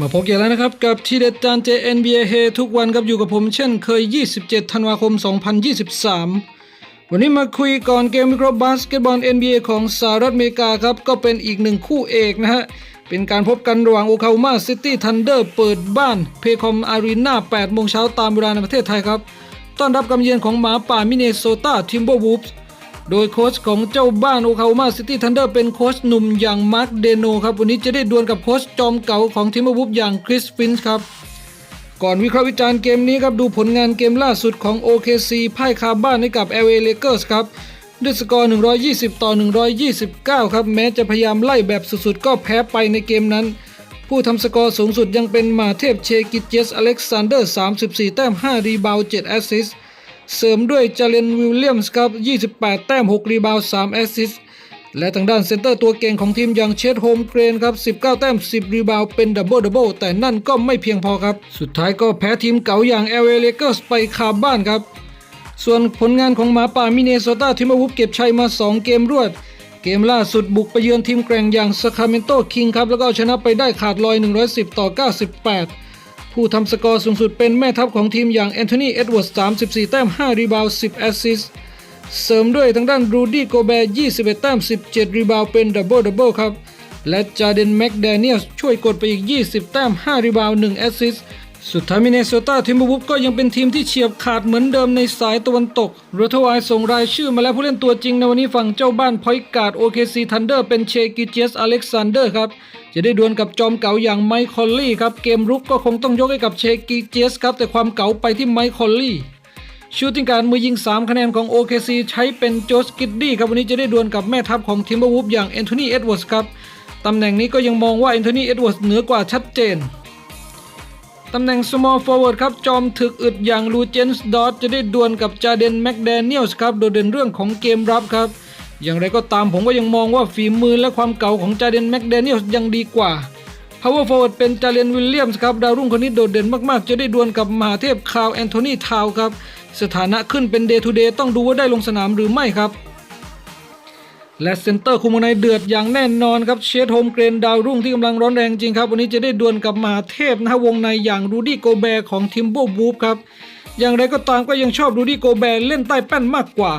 มาพบกันแล้วนะครับ กับทีเด็ดจานเจ NBA เฮทุกวันครับอยู่กับผมเช่นเคย 27 ธันวาคม 2023 วันนี้มาคุยก่อนเกมวิเคราะห์บาสเกตบอล NBA ของสหรัฐอเมริกาครับ ก็เป็นอีกหนึ่งคู่เอกนะฮะ เป็นการพบกันระหว่างโอคา a มาซิตี้ทันเดอร์เปิดบ้าน เพคอมอารีนา8โมงเช้าตามเวลาในประเทศไทยครับ ต้อนรับกำเยือนของหมาป่ามินเนโซตาทิมเบอร์วูฟส์ โดยโค้ชของเจ้าบ้านโอคา a มาซิตี้ทันเดอร์เป็นโค้ชหนุ่มอย่างมาร์คเดโนครับ วันนี้จะได้ดวลกับโค้ชจอมเก่าของทิมบอร์วูฟอย่างคริสฟินส์ครับ ก่อนวิเคราะห์วิจารณ์เกมนี้ครับดูผลงานเกมล่าสุดของ OKC พ่ายคาบ้านให้กับ LA Lakers ครับด้วยสกอร์ 120 ต่อ 129 ครับ แม้จะพยายามไล่แบบสุดๆ ก็แพ้ไปในเกมนั้น ผู้ทำสกอร์สูงสุดยังเป็นมาเทพเชกิจเจสอเล็กซานเดอร์ 34 แต้ม 5 รีบาวด์7แอสซิสต์ เสริมด้วยจาเลนวิลเลียมส์ครับ 28 แต้ม 6 รีบาวด์3แอสซิสต์และทางด้านเซนเตอร์ตัวเก่งของทีมอย่างเชดโฮมเกรนครับ 19 แต้ม 10 รีบาวด์เป็นดับเบิลดับเบิลแต่นั่นก็ไม่เพียงพอครับ สุดท้ายก็แพ้ทีมเก่าอย่าง LA Lakers ไปคาบ้านครับ ส่วนผลงานของหมาป่ามิเนโซตาทิมอวูฟเก็บชัยมา 2 เกมรวด เกมล่าสุดบุกไปเยือนทีมแกร่งอย่างซาคราเมนโตคิงครับแล้วก็เอาชนะไปได้ขาดลอย 110 ต่อ 98 ผู้ทำสกอร์สูงสุดเป็นแม่ทัพของทีมอย่างแอนโทนีเอ็ดเวิร์ด34 แต้ม 5 รีบาวด์10 แอสซิสเสริมด้วยทางด้านรูดี้โกแบร์21 แต้ม 17 รีบาวด์เป็นดับเบิลดับเบิลครับ และจาเดนแม็กแดเนียลช่วยกดไปอีก 20 แต้ม 5 รีบาวด์1แอสซิส สุดท้ายมินเนโซตาทิมเบอร์วูฟก็ยังเป็นทีมที่เฉียบขาดเหมือนเดิมในสายตะวันตกโรทวายส่งรายชื่อมาแล้วผู้เล่นตัวจริงในวันนี้ฝั่งเจ้าบ้านพอยการ์ด OKC Thunder เป็นเชกิเจสอเล็กซานเดอร์ครับ จะได้ดวลกับจอมเก๋าอย่างไมค์คอลลี่ครับ เกมรุกก็คงต้องยกให้กับเชกิเจสครับ แต่ความเก๋าไปที่ไมค์คอลลี่ชูติงการมือยิง 3 คะแนนของ OKC ใช้เป็นโจสกิดดี้ครับวันนี้จะได้ดวลกับแม่ทัพของทิมเบอร์วูฟอย่างแอนโทนีเอ็ดเวิร์ดครับตำแหน่งนี้ก็ยังมองว่าแอนโทนีเอ็ดเวิร์ดเหนือกว่าชัดเจน ตำแหน่ง small forward ครับ จอมถึกอึดอย่างลูเจนส์ดอตจะได้ดวลกับจาเดนแม็กแดเนียลส์ครับ โดดเด่นเรื่องของเกมรับครับ อย่างไรก็ตามผมก็ยังมองว่าฝีมือและความเก่าของจาเดนแม็กแดเนียลส์ยังดีกว่า power forward เป็นจาเลนวิลเลียมส์ครับดาวรุ่งคนนี้โดดเด่นมากๆ จะได้ดวลกับมหาเทพคาร์ลแอนโทนีทาวครับ สถานะขึ้นเป็น day to day ต้องดูว่าได้ลงสนามหรือไม่ครับ และเซนเตอร์คุมวงในเดือดอย่างแน่นอนครับเชดโฮมเกรนดาวรุ่งที่กำลังร้อนแรงจริงครับ วันนี้จะได้ดวลกับมหาเทพนะวงในอย่างรูดี้โกแบร์ของทิมโบวูฟครับ อย่างไรก็ตามก็ยังชอบรูดี้โกแบร์เล่นใต้แป้นมากกว่า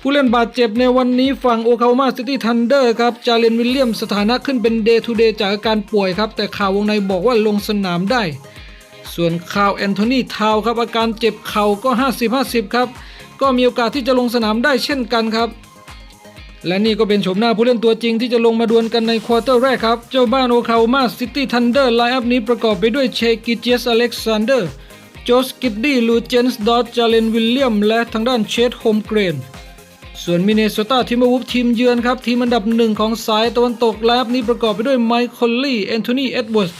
ผู้เล่นบาดเจ็บในวันนี้ฝั่งโอคา a มาซิตี้ทันเดอร์ครับจาเลนวิลเลียมสถานะขึ้นเป็นเดย์ทูเดย์จากอาการป่วยครับ แต่ข่าววงในบอกว่าลงสนามได้ ส่วนข่าวแอนโทนีทาวครับอาการเจ็บเข่าก็ 50-50 ครับก็มีโอกาสที่จะลงสนามได้เช่นกันครับ และนี่ก็เป็นโฉมหน้าผู้เล่นตัวจริงที่จะลงมาดวลกันในควอเตอร์แรกครับ เจ้าบ้านโอคา a มาซิตี้ทันเดอร์ไลน์อัพนี้ประกอบไปด้วยเชกิเจสอเล็กซานเดอร์โจสกิดดี้ลูเจนส์ดอตจาเลนวิลเลียม และทางด้านเชดโฮมเกรน ส่วนมินเนโซตาทิมเบอร์วูฟทีมเยือนครับ ทีมอันดับหนึ่งของสายตะวันตกไลน์อัพนี้ประกอบไปด้วยไมค์คอลลี่แอนโทนีเอ็ดเวิร์ด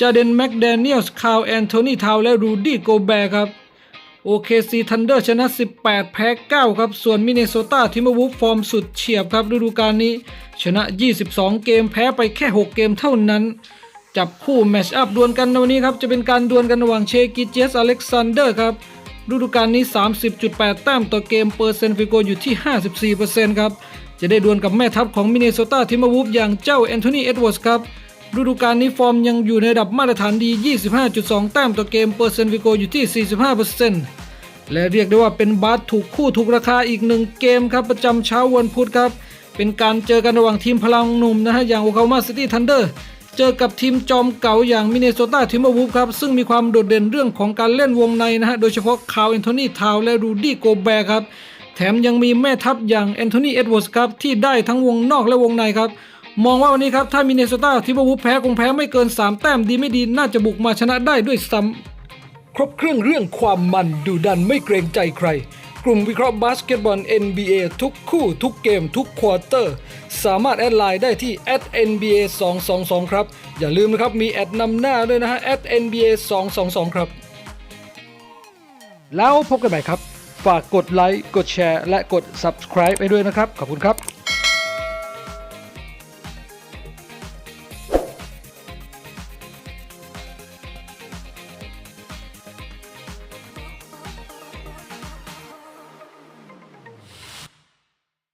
จาเดนแม็กแดเนียลส์คาร์ลแอนโทนีทาวและรูดี้โกแบร์ครับ OKC Thunder ชนะ 18 แพ้ 9 ครับ ส่วนมิเนโซตาทิมเบอร์วูฟฟอร์มสุดเฉียบครับฤดูกาลนี้ ชนะ 22 เกมแพ้ไปแค่ 6 เกมเท่านั้นจับคู่แมชอัพดวลกันในวันนี้ครับ จะเป็นการดวลกันระหว่างเชกิเจสอเล็กซานเดอร์ครับฤดูกาลนี้ 30.8 แต้มต่อเกมเปอร์เซ็นต์ฟิโกอยู่ที่ 54%ครับ จะได้ดวลกับแม่ทัพของมินเนโซตาทิมเบอร์วูฟอย่างเจ้าแอนโทนีเอ็ดเวิร์ดครับ ฤดูกาลนี้ฟอร์มยังอยู่ในระดับมาตรฐานดี 25.2 แต้มต่อเกม เปอร์เซนต์ฟิโกอยู่ที่ 45%และเรียกได้ว่าเป็นบาสถูกคู่ถูกราคาอีกหนึ่งเกมครับประจำเช้าวันพุธครับ เป็นการเจอกันระหว่างทีมพลังหนุ่มนะฮะอย่างโอคามาซิตี้ทันเดอร์เจอกับทีมจอมเก่าอย่างมินเนโซตาทิมเบอร์วูฟครับ ซึ่งมีความโดดเด่นเรื่องของการเล่นวงในนะฮะ โดยเฉพาะคาร์ลแอนโทนีทาวและรูดี้โกแบร์ครับ แถมยังมีแม่ทัพอย่างแอนโทนีเอ็ดเวิร์ดครับ ที่ได้ทั้งวงนอกและวงในครับ มองว่าวันนี้ครับ ถ้ามินเนโซตาทิมเบอร์วูฟแพ้คงแพ้ไม่เกิน 3 แต้มดีไม่ดีน่าจะบุกมาชนะได้ด้วยซ้ำครบเครื่องเรื่องความมันดูดันไม่เกรงใจใคร กลุ่มวิเคราะห์บาสเกตบอล NBA ทุกคู่ทุกเกมทุกควอเตอร์ สามารถแอดไลน์ได้ที่ @nba 2 2 2ครับ อย่าลืมนะครับมีแอดนำหน้าด้วยนะฮะ @nba 2 2 2ครับ แล้วพบกันใหม่ครับ ฝากกดไลค์กดแชร์และกด subscribe ไปด้วยนะครับ ขอบคุณครับ